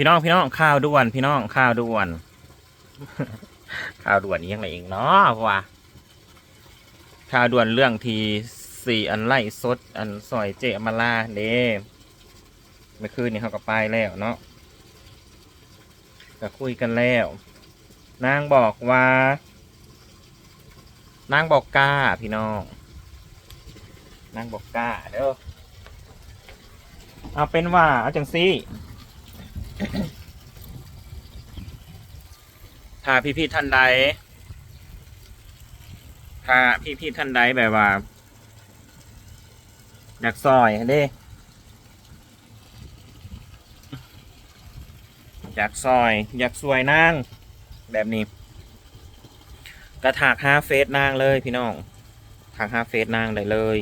พี่น้องพี่น้องข้าวด่วน พี่น้องข้าวด่วนข้าวด่วนนี้ยังไงเองเนาะว่าข้าวด่วนเรื่องทีสี่อันไล่สด อันซอยเจมาลาเด้เมื่อคืนนี้เขาก็ไปแล้วเนาะก็คุยกันแล้ว นางบอกว่า นางบอกกล้าพี่น้อง นางบอกกล้าเด้อเอาเป็นว่าเอาจังซี่ ถ้าพี่พี่ๆท่านใด ถ้าพี่พี่ๆท่านใดแบบว่าอยากซอยเด้อยากซอย อยากสวยนางแบบนี้ กระถากห้าเฟซนางเลยพี่น้องถากห้าเฟซนางได้เลย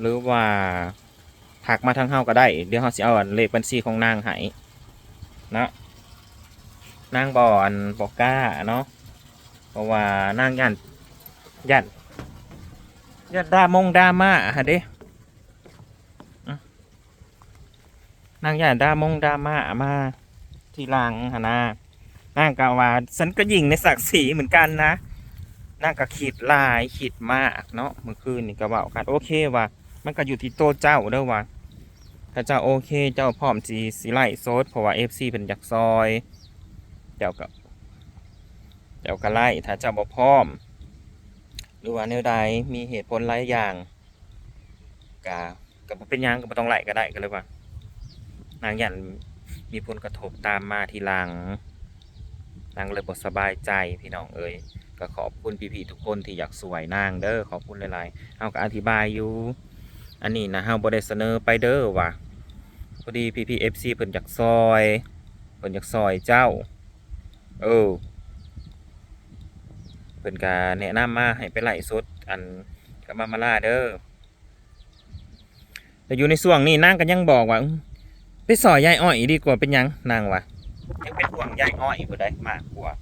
หรือว่าถักมาทางเฮาก็ได้ เดี๋ยวเฮาสิเอาเลขบัญชีของนางให้นะ นางบ่อนบ่กล้าเนาะเพราะว่านางยันยันยันดามงดามาฮะเด้นางยันดามงดามามาทีหลังหนนะนางกล่าวว่าฉันก็ยิงในศักดิ์ศรีเหมือนกันนะนางก็ขีดลายขีดมากเนาะเมื่อคืนนี่ก็เว่ากันโอเคว่ามันก็อยู่ที่โตเจ้าเด้อว่าถ้าเจ้าโอเคเจ้าพร้อมสีสีไล่โซดเพราะว่าเอฟซีเป็นอยากซอย เจ้าก็เจ้าก็ไล่ถ้าเจ้าบ่พร้อม หรือว่าแนวใดมีเหตุผลหลายอย่างก็ก็บ่เป็นยังก็บ่ต้องไล่ก็ได้ก็เลยว่า นางยันมีผลกระทบตามมาทีหลังนางเลยบ่สบายใจพี่น้องเอ้ยก็ขอบคุณพี่ๆทุกคนที่อยากสวยนางเด้อขอบคุณหลายๆเฮาก็อธิบายอยู่ อันนี้นะเฮาบ่ได้เสนอไปเด้อว่ะพอดี PPFC เพิ่นอยากซอยเพิ่นอยากซอยเจ้า เออเพิ่นก็แนะนำมาให้ไปไล่สดอันกับมามาล่าเด้อแต่อยู่ในช่วงนี้นางก็ยังบอกว่าไปซอยยายอ้อยดีกว่าเป็นยังนางวะยังเป็นห่วงยายอ้อยบ่ได้มากกว่า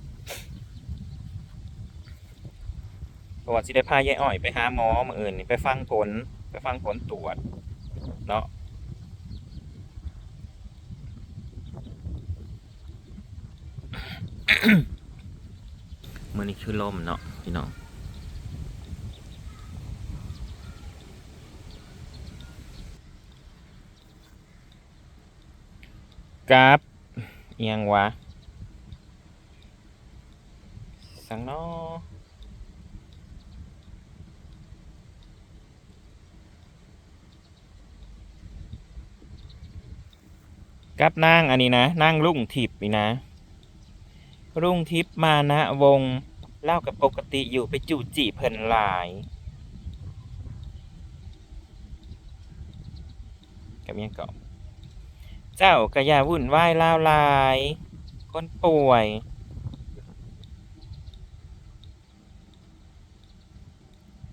เพราะว่าสิได้พายายอ้อยไปหาหมอมื่ออื่นนี่ไปฟังผลไปฟังผลตรวจเนาะ มือนี้คือลมเนาะพี่น้องกราฟเอียงวะสังนอกับนางอันนี้นะนางรุ่งทิพย์นี่นะ รุ่งทิพย์มานะวงเล่ากับปกติอยู่ไปจู่จีเพิ่นหลาย กับยังเกาะเจ้ากระยาวุ่นวายล่าวลาย คนป่วย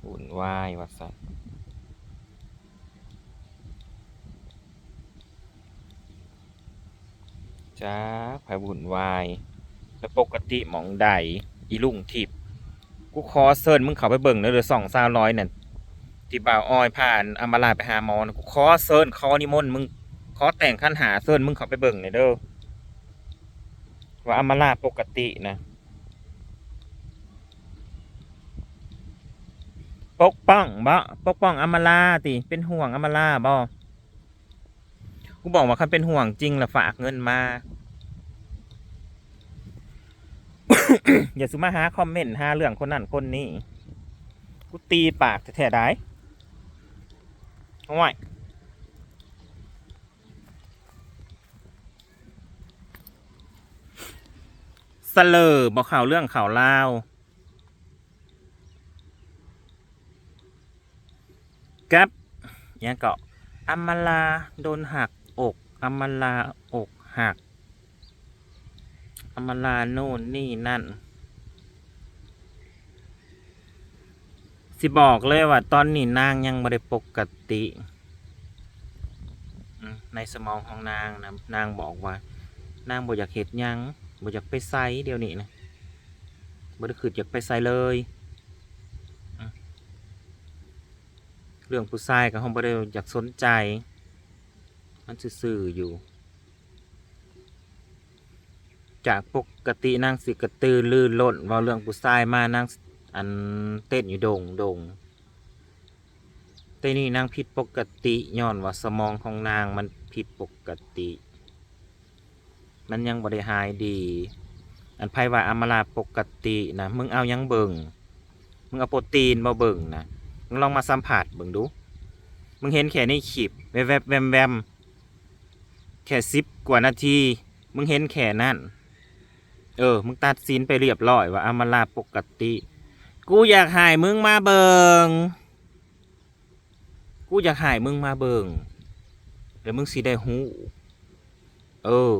วุ่นวายวัดสัตจ้าไผบุญวาย แล้วปกติหมองใดอีลุงทิพกูขอเซิร์นมึงเขาไปเบิ่งเด้อเดือสองสามร้อยนั่นที่บ่าวอ้อยผ่านอามาลาไปหาหมอนะกูขอเซิร์นขอนิมนต์มึงขอแต่งขั้นหาเซิร์นมึงเขาไปเบิ่งหน่ยเด้อว่าอามาลาปกตินะปกป้องบ่ปกป้องอมาลาติ เป็นห่วงอมาลาบ่กูบอกว่าคันเป็นห่วงจริงละฝากเงินมา อย่าสุมาหาคอมเมนต์หาเรื่องคนนั้นคนนี้กูตีปากแท้ๆได้โอ้ยสเลอบอกข่าวเรื่องข่าวเล่าวกับเนี่ยเกาะอมาลาโดนหักอกอมลาอกหัก อำมลาโน่นนี่นั่น สิบอกเลยว่า ตอนนี้นางยังไม่ได้ปกติในสมองของนางนะนางบอกว่า นางบ่อยากเห็ดยังบ่อยากไปไซเดี๋ยวนี้นะบ่ได้คืออยากไปไซเลย เรื่องผู้ชายก็คงบ่ได้อยากสนใจ มันซื่อๆอยู่ จากปกตินางสิกระตือลื่นล้นเว่าเรื่องผู้ชายมานางอันเต้นอยู่โดงโด่งแต่นี่นางผิดปกติย้อนว่าสมองของนางมันผิดปกติ มันยังบริหายดี อันไพ่ว่าอามาลาปกตินะมึงเอายังเบิงมึงเอาโปรตีนมาเบิงนะมึงลองมาสัมผัสเบิงดู มึงเห็นแค่ในคลิปแวบแวมแวมแค่สิบกว่านาที มึงเห็นแค่นั้น เออ มึงตัดสินไปเรียบร้อยว่าอามาลาปกติ กูอยากหายมึงมาเบิงกูอยากหายมึงมาเบิงเดี๋ยวมึงสิได้หูเออ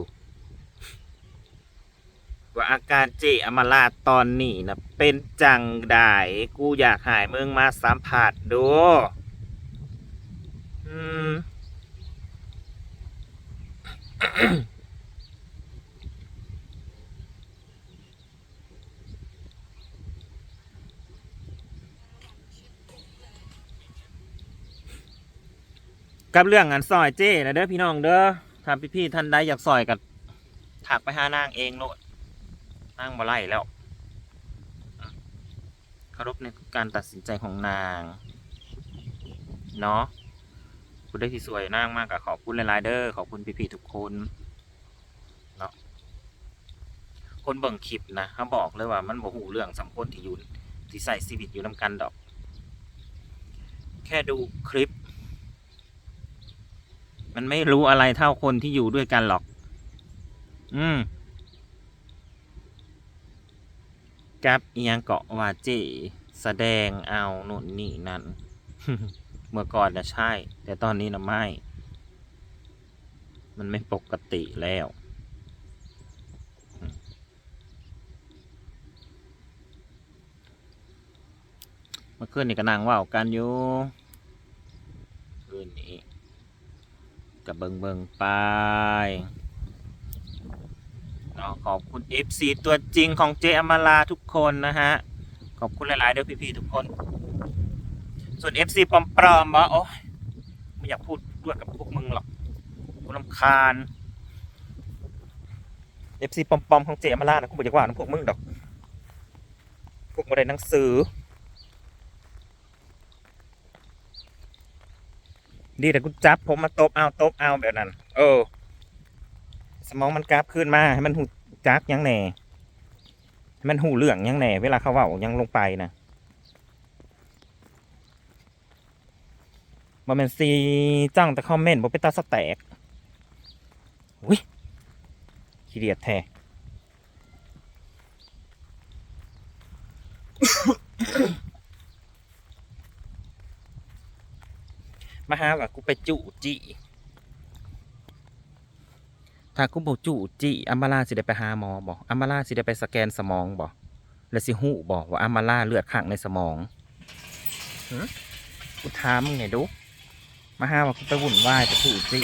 ว่าอาการเจอามาลาตอนนี้นะเป็นจังได้กูอยากหายมึงมาสัมผัสดูอืม กับเรื่องงานซอยเจ้นะเด้อพี่น้องเด้อถ้าพี่ๆท่านใดอยากซอยกับถักไปหานางเองโลดนางมาไล่แล้วเคารพในการตัดสินใจของนางเนาะคุณได้ที่สวยนางมากกับขอบคุณหลายๆเด้อขอบคุณพี่ๆทุกคนเนาะคนเบิ่งคลิปนะเขาบอกเลยว่ามันบ่หูเรื่องสำคนที่อยู่ที่ใส่ชีวิตอยู่นำกันดอก แค่ดูคลิป มันไม่รู้อะไรเท่าคนที่อยู่ด้วยกันหรอก อืมกับเอียงเกาะวาเจแสดงเอาโน่นนี่นั่น เมื่อก่อนนะใช่ แต่ตอนนี้นะไม่ มันไม่ปกติแล้ว เมื่อคืนนี่ก็นั่งว่ากันอยู่คืนนี้ กับ เบิงเบิงไปนขอบคุณ FC ตัวจริงของเจอมาลาทุกคนนะฮะ ขอบคุณหลายๆเด้อพี่ ๆ ทุกคน ส่วน FC ปลอมปลอมๆวะโอ้ยไม่อยากพูดด้วยกับพวกมึงหรอกกูรำคาญ FC ปลอม ๆ ของเจอมาลานะกูบอกอยากว่านพวกมึงดอก พวกมาได้หนังสือ ดีแต่กูจับผมมาตบเอาตบเอาแบบนั้น เออ สมองมันกราฟขึ้นมาให้มันหูจักยังแหน่ให้มันหูเรื่องยังแหน่ เวลาเขาเว่ายังลงไปนะบอมเมนซีจ้างแต่คอมเมนต์บอเป็นตาสแตกอุ้ยขี้เดียดแท้ มาหาว่ากูไปจุจิถ้ากูบอกจุจิอัมมาลาสิได้ไปหาหมอบอกอัมมาลาสิได้ไปสแกนสมองบอกแล้วสิหูบอกว่าอัมมาลาเลือดข้างในสมองหึกูถามมึงไงดูมาหาว่ากูไปวุ่นวายไปจุจิ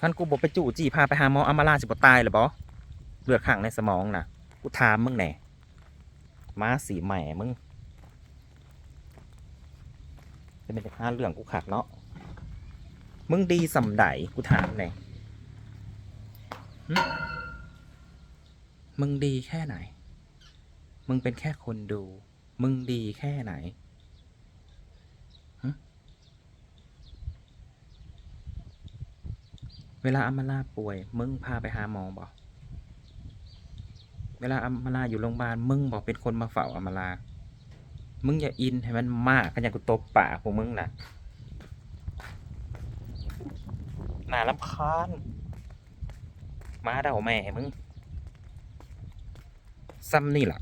ท่านกูบอกไปจุจิพาไปหาหมออัมมาลาสิบ่ตายเลยบอเลือดข้างในสมองน่ะกูถามมึงแหน่มาสีแหม่มึง จะเป็นห้าเรื่องกูขาดเนาะมึงดีสำใดกูถามหน่อยมึงดีแค่ไหน มึงเป็นแค่คนดู มึงดีแค่ไหนเวลาอัมมาลาป่วย มึงพาไปหาหมอบอก เวลาอัมมาลาอยู่โรงพยาบาล มึงบอกเป็นคนมาเฝ้าอัมมาลา มึงอย่าอินให้มันมากกันอย่างกูตบปากพวกมึงนะน่าลำคาญมาเดาแม่มึงซ้ำนี่แหละ